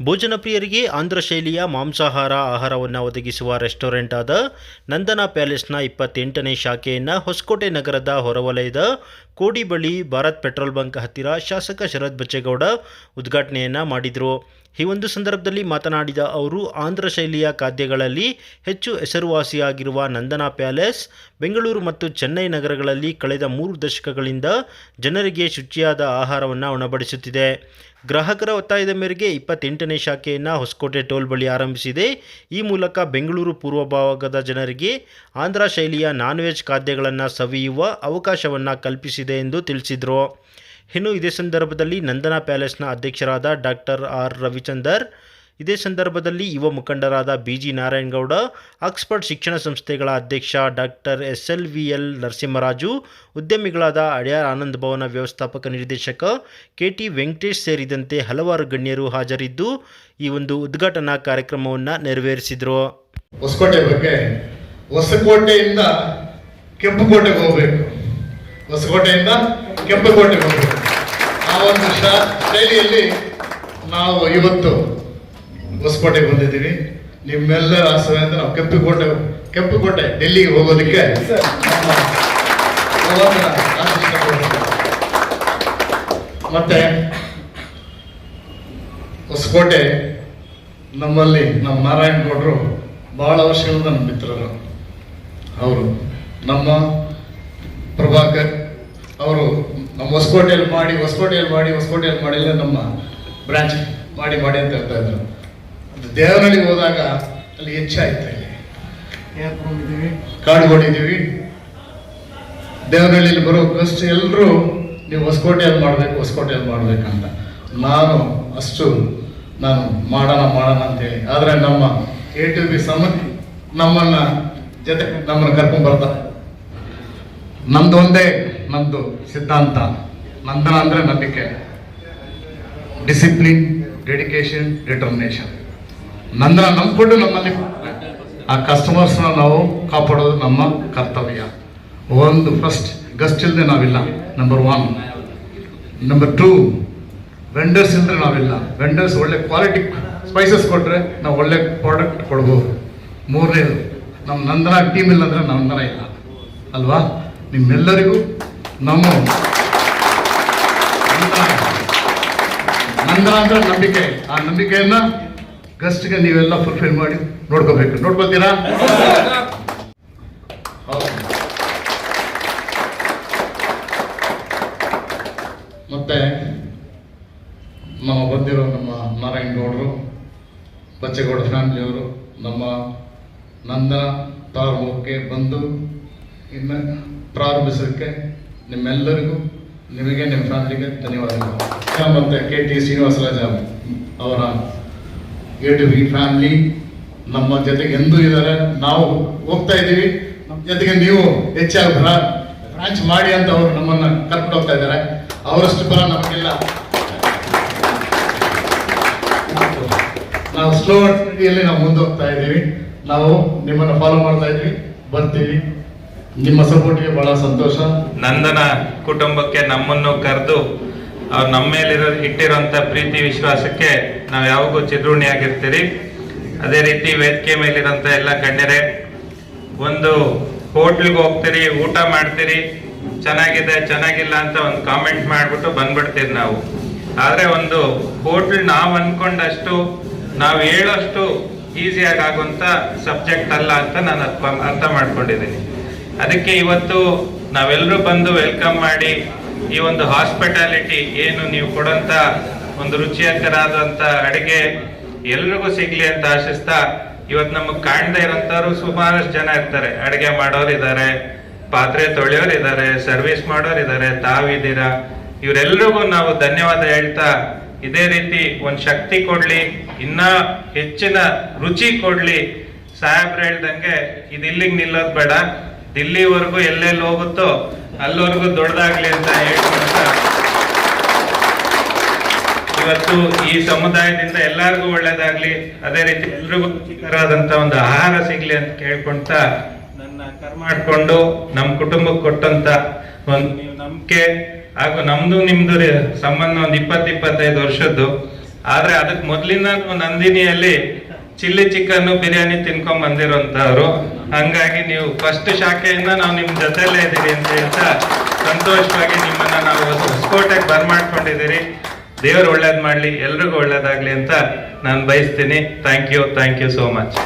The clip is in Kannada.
ಭೋಜನ ಪ್ರಿಯರಿಗೆ ಆಂಧ್ರ ಶೈಲಿಯ ಮಾಂಸಾಹಾರ ಆಹಾರವನ್ನು ಒದಗಿಸುವ ರೆಸ್ಟೋರೆಂಟ್ ಆದ ನಂದನ ಪ್ಯಾಲೇಸ್ನ ಇಪ್ಪತ್ತೆಂಟನೇ ಶಾಖೆಯನ್ನು ಹೊಸಕೋಟೆ ನಗರದ ಹೊರವಲಯದ ಕೋಡಿ ಬಳಿ ಭಾರತ್ ಪೆಟ್ರೋಲ್ ಬಂಕ್ ಹತ್ತಿರ ಶಾಸಕ ಶರತ್ ಬಚ್ಚೇಗೌಡ ಉದ್ಘಾಟನೆಯನ್ನು ಮಾಡಿದರು. ಈ ಒಂದು ಸಂದರ್ಭದಲ್ಲಿ ಮಾತನಾಡಿದ ಅವರು, ಆಂಧ್ರ ಶೈಲಿಯ ಖಾದ್ಯಗಳಲ್ಲಿ ಹೆಚ್ಚು ಹೆಸರುವಾಸಿಯಾಗಿರುವ ನಂದನಾ ಪ್ಯಾಲೇಸ್ ಬೆಂಗಳೂರು ಮತ್ತು ಚೆನ್ನೈ ನಗರಗಳಲ್ಲಿ ಕಳೆದ ಮೂರು ದಶಕಗಳಿಂದ ಜನರಿಗೆ ಶುಚಿಯಾದ ಆಹಾರವನ್ನು ಉಣಬಡಿಸುತ್ತಿದೆ. ಗ್ರಾಹಕರ ಒತ್ತಾಯದ ಮೇರೆಗೆ ಇಪ್ಪತ್ತೆಂಟನೇ ಶಾಖೆಯನ್ನು ಹೊಸಕೋಟೆ ಟೋಲ್ ಬಳಿ ಆರಂಭಿಸಿದೆ. ಈ ಮೂಲಕ ಬೆಂಗಳೂರು ಪೂರ್ವ ಭಾಗದ ಜನರಿಗೆ ಆಂಧ್ರ ಶೈಲಿಯ ನಾನ್ ವೆಜ್ ಖಾದ್ಯಗಳನ್ನು ಸವಿಯುವ ಅವಕಾಶವನ್ನು ಕಲ್ಪಿಸಿದೆ. ಎಂದು ತಿಳಿಸಿದರು. ಇನ್ನು ಇದೇ ಸಂದರ್ಭದಲ್ಲಿ ನಂದನಾ ಪ್ಯಾಲೇಸ್ನ ಅಧ್ಯಕ್ಷರಾದ ಡಾಕ್ಟರ್ ಆರ್ ರವಿಚಂದರ್, ಇದೇ ಸಂದರ್ಭದಲ್ಲಿ ಯುವ ಮುಖಂಡರಾದ ಬಿ ಜಿ ನಾರಾಯಣಗೌಡ, ಆಕ್ಸ್ಫರ್ಡ್ ಶಿಕ್ಷಣ ಸಂಸ್ಥೆಗಳ ಅಧ್ಯಕ್ಷ doctor S L V L Narasimharaju, ಉದ್ಯಮಿಗಳಾದ Adyar Anand Bhavan ವ್ಯವಸ್ಥಾಪಕ ನಿರ್ದೇಶಕ ಕೆ ಟಿ ವೆಂಕಟೇಶ್ ಸೇರಿದಂತೆ ಹಲವಾರು ಗಣ್ಯರು ಹಾಜರಿದ್ದು ಈ ಒಂದು ಉದ್ಘಾಟನಾ ಕಾರ್ಯಕ್ರಮವನ್ನು ನೆರವೇರಿಸಿದರು. ಹೊಸಕೋಟೆ ಬಗ್ಗೆ, ಹೊಸಕೋಟೆಯಿಂದ ಕೆಂಪುಕೋಟೆಗೆ ಹೋಗ್ಬೇಕು. ಹೊಸಕೋಟೆಯಿಂದ ಕೆಂಪುಕೋಟೆಗೆ ಬಂದರು ಆ ಒಂದು ಶೈಲಿಯಲ್ಲಿ ನಾವು ಇವತ್ತು ಹೊಸಕೋಟೆಗೆ ಬಂದಿದ್ದೀವಿ. ನಿಮ್ಮೆಲ್ಲರ ಆಸೆಯಿಂದ ನಾವು ಕೆಂಪುಕೋಟೆ ಕೆಂಪುಕೋಟೆ, ಡೆಲ್ಲಿಗೆ ಹೋಗೋದಕ್ಕೆ ಮತ್ತೆ ಹೊಸಕೋಟೆ ನಮ್ಮಲ್ಲಿ ನಮ್ಮ ನಾರಾಯಣ ಗೌಡರು ಬಹಳ ವರ್ಷಗಳಿಂದ ನಮ್ಮ ಮಿತ್ರರು. ಅವರು ನಮ್ಮ ಪ್ರಭಾಕರ್ ಅವರು ನಮ್ಮ ಹೊಸಕೋಟೆಯಲ್ಲಿ ಮಾಡಿ ಹೊಸಕೋಟೆಯಲ್ಲಿ ಮಾಡಿ, ಹೊಸಕೋಟೆಯಲ್ಲಿ ಮಾಡಿಲ್ಲ, ನಮ್ಮ ಬ್ರಾಂಚ್ ಮಾಡಿ ಮಾಡಿ ಅಂತ ಹೇಳ್ತಾ ಇದ್ರು. ಅದು ದೇವನಹಳ್ಳಿಗೆ ಹೋದಾಗ ಅಲ್ಲಿ ಹೆಚ್ಚಾಯ್ತು ಅಲ್ಲಿ ಕಾಡ್ಕೊಂಡಿದ್ದೀವಿ ದೇವನಹಳ್ಳಿಯಲ್ಲಿ ಬರೋ ಕಷ್ಟ ಎಲ್ಲರೂ ನೀವು ಹೊಸಕೋಟೆಯಲ್ಲಿ ಮಾಡಬೇಕು, ಹೊಸಕೋಟೆಯಲ್ಲಿ ಮಾಡಬೇಕಂತ. ನಾನು ಅಷ್ಟು ನಾನು ಮಾಡೋಣ ಮಾಡೋಣ ಅಂತೇಳಿ ಆದರೆ ನಮ್ಮ ಎ ಟು ಬಿ ಸಮಿತಿ ನಮ್ಮನ್ನು ಜೊತೆ ನಮ್ಮನ್ನು ಕರ್ಕೊಂಡು ಬರ್ತಾರೆ. ನಮ್ದು ಒಂದೇ ನಮ್ದು ಸಿದ್ಧಾಂತ. ನಂದನ ಅಂದರೆ ನಂಬಿಕೆ ಡಿಸಿಪ್ಲಿನ್ ಡೆಡಿಕೇಶನ್ ಡಿಟರ್ಮಿನೇಷನ್ ನಂದನ ನಂಬಿಕೊಂಡು ನಮ್ಮಲ್ಲಿ ಆ ಕಸ್ಟಮರ್ಸ್ನ ನಾವು ಕಾಪಾಡೋದು ನಮ್ಮ ಕರ್ತವ್ಯ. ಒಂದು ಫಸ್ಟ್ ಗಸ್ಟ್ ಇಲ್ಲದೆ ನಾವಿಲ್ಲ. Number one number two vendors ಇಲ್ಲದೆ ನಾವಿಲ್ಲ. ವೆಂಡರ್ಸ್ ಒಳ್ಳೆ ಕ್ವಾಲಿಟಿ ಸ್ಪೈಸಸ್ ಕೊಟ್ಟರೆ ನಾವು ಒಳ್ಳೆ ಪ್ರಾಡಕ್ಟ್ ಕೊಡ್ಬೋದು. ಮೂರನೇದು ನಮ್ಮ ನಂದನ ಟೀಮ್ ಇಲ್ಲ ಅಂದರೆ ನಂದನ ಇಲ್ಲ. ಅಲ್ವಾ? ನಿಮ್ಮೆಲ್ಲರಿಗೂ ನಮ್ಮ ನಂದನ ನಂದನ ಅಂದ್ರೆ ನಂಬಿಕೆ. ಆ ನಂಬಿಕೆಯನ್ನ ಗಸ್ಟ್ಗೆ ನೀವೆಲ್ಲ ಫುಲ್ಫಿಲ್ ಮಾಡಿ ನೋಡ್ಕೋಬೇಕು. ನೋಡ್ಕೋತೀರಾ. ಮತ್ತೆ ನಮ್ಮ ಬಂದಿರೋ ನಮ್ಮ ನಾರಾಯಣ್ ಗೌಡರು, ಬಚ್ಚೇಗೌಡ ಫ್ಯಾಮಿಲಿಯವರು ನಮ್ಮ ನಂದನ ಪ್ರಾರಂಭಕ್ಕೆ ಬಂದು ಇನ್ನು ಪ್ರಾರಂಭಿಸೋದಕ್ಕೆ ನಿಮ್ಮೆಲ್ಲರಿಗೂ, ನಿಮಗೆ, ನಿಮ್ಮ ಫ್ಯಾಮಿಲಿಗೆ ಧನ್ಯವಾದಗಳು. ಮತ್ತೆ ಕೆ ಟಿ ಶ್ರೀನಿವಾಸರಾಜ ಅವರ ಎ ಟು ವಿ ಫ್ಯಾಮಿಲಿ ನಮ್ಮ ಜೊತೆಗೆ ಎಂದೂ ಇದ್ದಾರೆ. ನಾವು ಹೋಗ್ತಾ ಇದ್ದೀವಿ. ನಮ್ಮ ಜೊತೆಗೆ ನೀವು ಹೆಚ್ಚಾಗಿ ಬ್ರಾಂಚ್ ಮಾಡಿ ಅಂತ ಅವರು ನಮ್ಮನ್ನು ಕರ್ಕೊಂಡು ಹೋಗ್ತಾ ಇದ್ದಾರೆ. ಅವರಷ್ಟು ಬರ ನಮಗೆಲ್ಲ. ನಾವು ಸ್ಲೋ ಯಲ್ಲಿ ನಾವು ಮುಂದೆ ಹೋಗ್ತಾ ಇದ್ದೀವಿ. ನಾವು ನಿಮ್ಮನ್ನು ಫಾಲೋ ಮಾಡ್ತಾ ಇದ್ವಿ ಬರ್ತೀವಿ. ನಿಮ್ಮ ಸಪೋರ್ಟ್ಗೆ ಬಹಳ ಸಂತೋಷ. ನಂದನ ಕುಟುಂಬಕ್ಕೆ ನಮ್ಮನ್ನು ಕರೆದು ಅವ್ರು ನಮ್ಮ ಮೇಲಿರೋ ಇಟ್ಟಿರೋಂಥ ಪ್ರೀತಿ, ವಿಶ್ವಾಸಕ್ಕೆ ನಾವು ಯಾವಾಗೂ ಚಿದ್ರೂಣಿಯಾಗಿರ್ತೀರಿ. ಅದೇ ರೀತಿ ವೇದಿಕೆ ಮೇಲಿರೋಂಥ ಎಲ್ಲ ಗಣ್ಯರೇ, ಒಂದು ಹೋಟ್ಲ್ಗೆ ಹೋಗ್ತೀರಿ, ಊಟ ಮಾಡ್ತೀರಿ, ಚೆನ್ನಾಗಿದೆ, ಚೆನ್ನಾಗಿಲ್ಲ ಅಂತ ಒಂದು ಕಾಮೆಂಟ್ ಮಾಡಿಬಿಟ್ಟು ಬಂದ್ಬಿಡ್ತೀರಿ ನಾವು. ಆದರೆ ಒಂದು ಹೋಟ್ಲ್ ನಾವು ಅನ್ಕೊಂಡಷ್ಟು, ನಾವು ಹೇಳೋಷ್ಟು ಈಸಿಯಾಗಿ ಆಗುವಂಥ ಸಬ್ಜೆಕ್ಟ್ ಅಲ್ಲ ಅಂತ ನಾನು ಅರ್ಥ ಮಾಡ್ಕೊಂಡಿದ್ದೀನಿ ಅದಕ್ಕೆ ಇವತ್ತು ನಾವೆಲ್ಲರೂ ಬಂದು ವೆಲ್ಕಮ್ ಮಾಡಿ ಈ ಒಂದು ಹಾಸ್ಪಿಟಾಲಿಟಿ ಏನು ನೀವು ಕೊಡೋಂಥ ಒಂದು ರುಚಿಕರಾದಂಥ ಅಡುಗೆ ಎಲ್ರಿಗೂ ಸಿಗ್ಲಿ ಅಂತ ಆಶಿಸ್ತಾ ಇವತ್ತು ನಮಗೆ ಕಾಣದೇ ಇರೋಂಥವ್ರು ಸುಮಾರಷ್ಟು ಜನ ಇರ್ತಾರೆ. ಅಡುಗೆ ಮಾಡೋರು ಇದ್ದಾರೆ, ಪಾತ್ರೆ ತೊಳೆಯೋರು ಇದ್ದಾರೆ, ಸರ್ವಿಸ್ ಮಾಡೋರು ಇದ್ದಾರೆ ತಾವಿದ್ದೀರಾ ಇವರೆಲ್ರಿಗೂ ನಾವು ಧನ್ಯವಾದ ಹೇಳ್ತಾ ಇದೇ ರೀತಿ ಒಂದು ಶಕ್ತಿ ಕೊಡ್ಲಿ, ಇನ್ನ ಹೆಚ್ಚಿನ ರುಚಿ ಕೊಡ್ಲಿ. ಸಾಹೇಬ್ರು ಹೇಳ್ದಂಗೆ ಇದು ಇಲ್ಲಿಗೆ ನಿಲ್ಲೋದು ಬೇಡ. ದಿಲ್ಲಿವರೆಗೂ ಎಲ್ಲೆಲ್ಲಿ ಹೋಗುತ್ತೋ ಅಲ್ಲಿವರೆಗೂ ದೊಡ್ಡದಾಗ್ಲಿ ಅಂತ ಹೇಳ್ಕೊಡ್ತಾ ಇವತ್ತು ಈ ಸಮುದಾಯದಿಂದ ಎಲ್ಲರಿಗೂ ಒಳ್ಳೇದಾಗ್ಲಿ, ಅದೇ ರೀತಿ ಎಲ್ರಿಗೂ ರುಚಿಕರವಾದಂತ ಒಂದು ಆಹಾರ ಸಿಗ್ಲಿ ಅಂತ ಕೇಳ್ಕೊಂತ ನನ್ನ ಕರ್ ಮಾಡ್ಕೊಂಡು ನಮ್ಮ ಕುಟುಂಬಕ್ಕೆ ಕೊಟ್ಟಂತ ಒಂದು ನಂಬಿಕೆ ಹಾಗೂ ನಮ್ದು ನಿಮ್ದು ಸಂಬಂಧ ಒಂದು ಇಪ್ಪತ್ತು ಇಪ್ಪತ್ತೈದು ವರ್ಷದ್ದು. ಆದ್ರೆ ಅದಕ್ಕೆ ಮೊದಲಿನ ನಂದಿನಿಯಲ್ಲಿ ಚಿಲ್ಲಿ ಚಿಕನ್ ಬಿರಿಯಾನಿ ತಿನ್ಕೊಂಡ್ ಬಂದಿರೋಂಥವ್ರು. ಹಂಗಾಗಿ ನೀವು ಫಸ್ಟ್ ಶಾಖೆಯಿಂದ ನಾವು ನಿಮ್ ಜೊತೆಲೇ ಇದ್ದೀರಿ ಅಂತ ಹೇಳ್ತಾ ಸಂತೋಷವಾಗಿ ನಿಮ್ಮನ್ನ ನಾವು ಹೊಸಕೋಟೆಗೆ ಬರ್ಮಾಡ್ಕೊಂಡಿದ್ದೀರಿ ದೇವ್ರು ಒಳ್ಳೇದು ಮಾಡ್ಲಿ, ಎಲ್ರಿಗೂ ಒಳ್ಳೇದಾಗಲಿ ಅಂತ ನಾನು ಬಯಸ್ತೀನಿ. Thank you thank you so much